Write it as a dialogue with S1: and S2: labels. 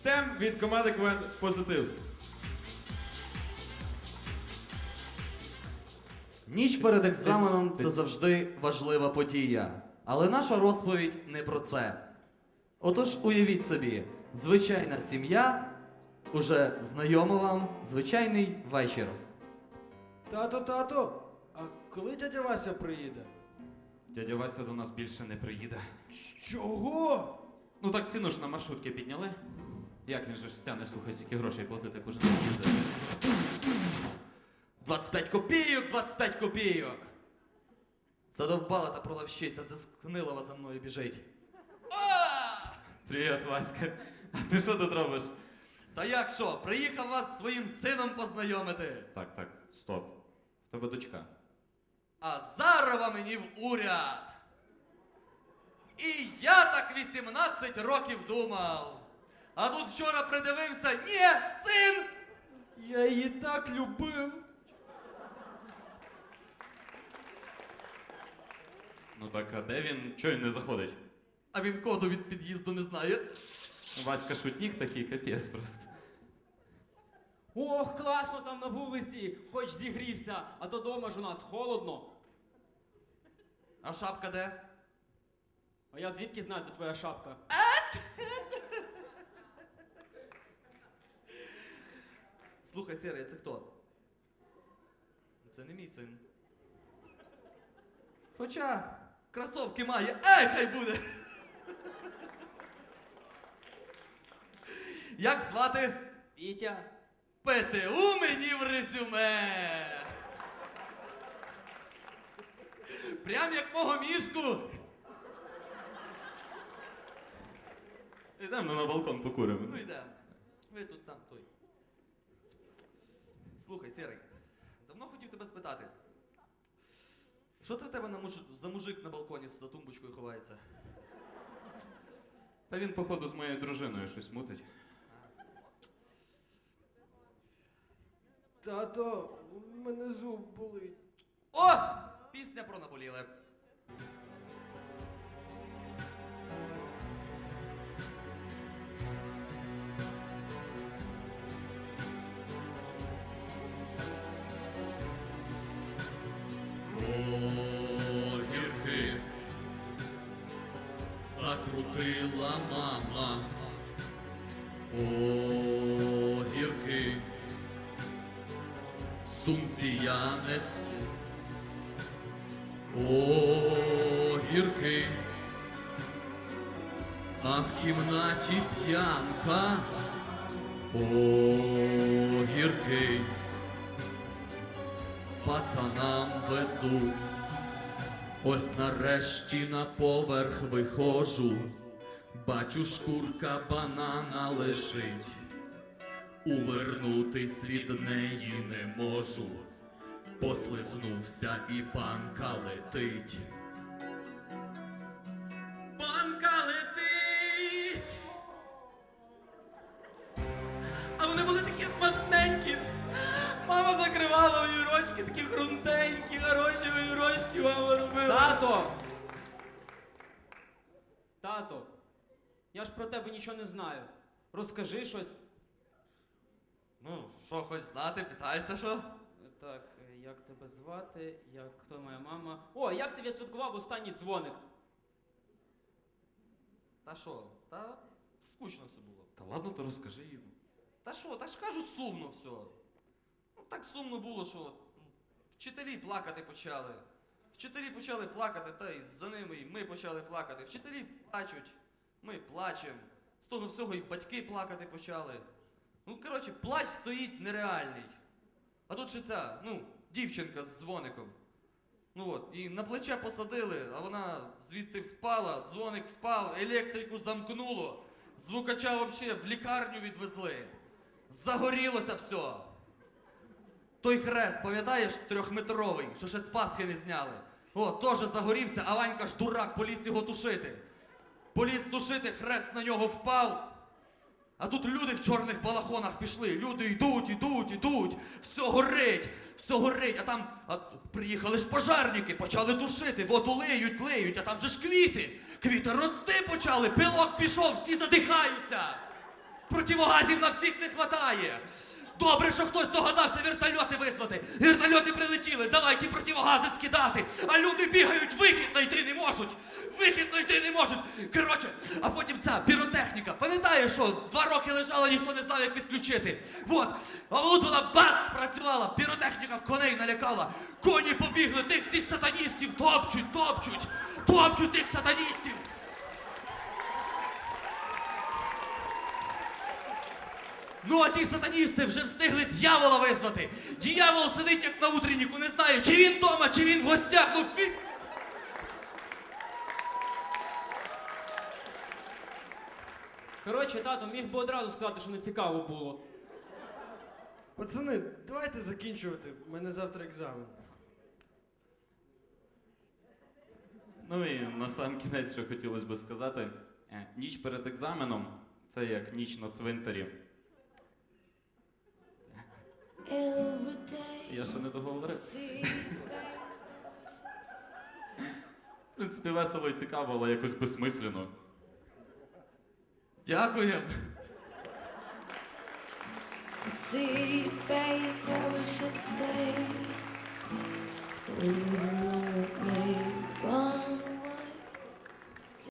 S1: Штем від команди КВН Позитив.
S2: Ніч перед екзаменом це завжди важлива подія. Але наша розповідь не про це. Отож, уявіть собі, звичайна сім'я, уже знайома вам, звичайний вечір.
S3: Тато, тато, а коли дядя Вася приїде?
S1: Дядя Вася до нас більше не приїде.
S3: Чого?
S1: Ну так ціну ж на маршрутки підняли. Як він же ж стяне, слухай, стільки грошей платити кожен день їздити.
S2: 25 копійок, 25 копійок. Задовбала та продавщиця, заскнилова за мною біжить. А!
S1: Привіт, Васька. А ти що тут робиш?
S2: Та як що, приїхав вас зі своїм сином познайомити.
S1: Так, так, стоп. В тебе дочка.
S2: А Зарова мені в уряд. І я так 18 років думав. А тут вчора придивився, ні, син!
S3: Я її так любив.
S1: Ну так, а де він? Чого він не заходить?
S2: А він коду від під'їзду не знає.
S1: Васька шутник такий, капець просто.
S4: Ох, класно там на вулиці, хоч зігрівся, а то дома ж у нас холодно.
S2: А шапка де?
S4: А я звідки знаю, де твоя шапка?
S2: Слухай, Сірий, це хто? Це не мій син. Хоча кросовки має. Ай, хай буде! Як звати?
S4: Вітя.
S2: ПТУ мені в резюме. Прям як мого мішку.
S1: Йдемо на балкон покуримо.
S2: Ну йдемо. Ви тут там той. Слухай, Сірий, давно хотів тебе спитати. Що це в тебе на муж... за мужик на балконі з тумбочкою ховається?
S1: Та він, походу, з моєю дружиною щось мутить.
S3: Тато, у мене зуб болить.
S2: О! Пісня про наболіле. Огірки закрутила мама. Огірки в сумці я несу. Огірки, а в кімнаті п'янка. Огірки, пацанам везу. Ось нарешті на поверх виходжу. Бачу, шкурка банана лежить. Увернутись від неї не можу. Послизнувся і банка летить.
S4: Тато! Тато, я ж про тебе нічого не знаю. Розкажи щось.
S2: Ну, що хоч знати, питайся, що?
S4: Так, як тебе звати? Як хто моя мама? О, як ти відсвяткував останній дзвоник?
S2: Та що? Та скучно все було.
S1: Та ладно, то розкажи йому.
S2: Та що, та ж кажу сумно все. Ну так сумно було, що вчителі плакати почали. Вчителі почали плакати, та й за ними і ми почали плакати. Вчителі плачуть, ми плачемо. З того всього і батьки плакати почали. Ну, коротше, плач стоїть нереальний. А тут ще ця, ну, дівчинка з дзвоником. Ну от, і на плече посадили, а вона звідти впала, дзвоник впав, електрику замкнуло, звукача взагалі в лікарню відвезли. Загорілося все. Той хрест, пам'ятаєш, трьохметровий, що ще з Пасхи не зняли. О, теж загорівся, а Ванька ж дурак, поліз його тушити. Поліз тушити, хрест на нього впав. А тут люди в чорних балахонах пішли. Люди йдуть, йдуть, йдуть. Все горить, все горить. А там а, приїхали ж пожарники, почали тушити, воду лиють, лиють, а там же ж квіти. Квіти рости почали, пилок пішов, всі задихаються. Противогазів на всіх не хватає. Добре, що хтось догадався вертольоти визвати. Вертольоти прилетіли, давай ті противогази скидати. А люди бігають, вихід знайти не можуть. Вихід знайти не можуть. Коротше, а потім ця піротехніка. Пам'ятаєш, що два роки лежала, ніхто не знав, як підключити. Вот. А от вона бац працювала, піротехніка коней налякала. Коні побігли, тих всіх сатаністів топчуть, топчуть, топчуть тих сатаністів. Ну, а ті сатаністи вже встигли дьявола визвати. Дьявол сидить як на утренніку, не знає, чи він вдома, чи він в гостях. Ну, фі...
S4: Коротше, тато міг би одразу сказати, що не цікаво було.
S3: Пацани, давайте закінчувати. У мене завтра екзамен.
S1: Ну і на сам кінець, що хотілося би сказати, е, ніч перед екзаменом це як ніч на цвинтарі. Я ще не договорив. В принципі, весело і цікаво, але якось безсмислено.
S2: Дякуємо.
S5: see face how we should stay. Even though